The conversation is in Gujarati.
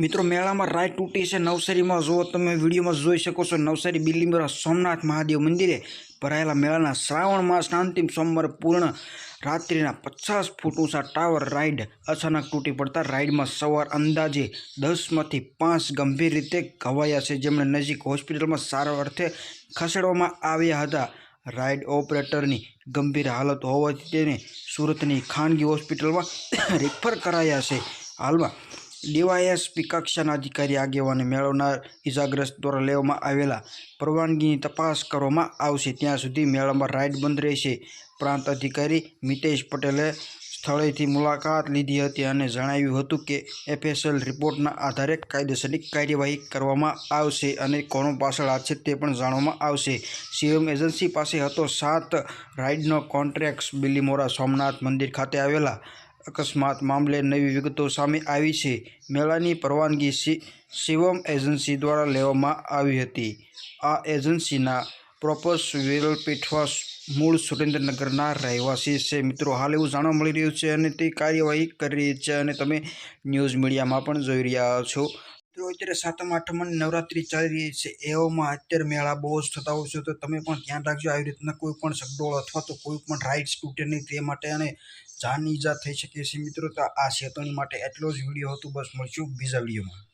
મિત્રો, મેળામાં રાઈડ તૂટી છે. નવસારીમાં જુઓ, તમે વિડીયોમાં જોઈ શકો છો. નવસારી બિલીમરા સોમનાથ મહાદેવ મંદિરે ભરાયેલા મેળાના શ્રાવણ માસના અંતિમ સોમવારે પૂર્ણ રાત્રિના પચાસ ફૂટ ઊંચા ટાવર રાઈડ અચાનક તૂટી પડતા રાઈડમાં સવાર અંદાજે દસમાંથી પાંચ ગંભીર રીતે ઘવાયા છે. જેમણે નજીક હોસ્પિટલમાં સારવાર અર્થે ખસેડવામાં આવ્યા હતા. રાઈડ ઓપરેટરની ગંભીર હાલત હોવાથી તેને સુરતની ખાનગી હોસ્પિટલમાં રેફર કરાયા છે. હાલમાં ડીવાયએસપી કક્ષાના અધિકારી આગેવાને મેળવનાર ઇજાગ્રસ્ત દ્વારા લેવામાં આવેલા પરવાનગીની તપાસ કરવામાં આવશે. ત્યાં સુધી મેળામાં રાઇડ બંધ રહેશે. પ્રાંત અધિકારી મિતેશ પટેલે સ્થળેથી મુલાકાત લીધી હતી અને જણાવ્યું હતું કે, એફએસએલ રિપોર્ટના આધારે કાયદેસરની કાર્યવાહી કરવામાં આવશે અને કોનો પાછળ હાથ છે તે પણ જાણવામાં આવશે. સીએમ એજન્સી પાસે હતો સાત રાઇડનો કોન્ટ્રાક્ટ. બિલીમોરા સોમનાથ મંદિર ખાતે આવેલા અકસ્માત મામલે નવી વિગતો સામે આવી છે. મેળાની પરવાનગી શિવમ એજન્સી દ્વારા લેવામાં આવી હતી. આ એજન્સીના પ્રોપર્સ વિરલ પીઠવા મૂળ સુરેન્દ્રનગરના રહેવાસી છે. મિત્રો, હાલ એવું જાણવા મળી રહ્યું છે અને તે કાર્યવાહી કરી રહી છે અને તમે ન્યૂઝ મીડિયામાં પણ જોઈ રહ્યા છો. મિત્રો અત્યારે સાતમ, આઠમ નવરાત્રિ ચાલી રહી છે. એવામાં અત્યારે મેળા બહુ જ થતા હોય છે. તો તમે પણ ધ્યાન રાખજો આવી રીતના કોઈ પણ સગડોળ અથવા તો કોઈ પણ રાઇડ્સ તૂટે નહીં તે માટે અને જાનની ઈજા થઈ શકે છે. મિત્રો, તો આ શેતણી માટે એટલો જ વીડિયો હતો. બસ મળશું બીજા વિડીયોમાં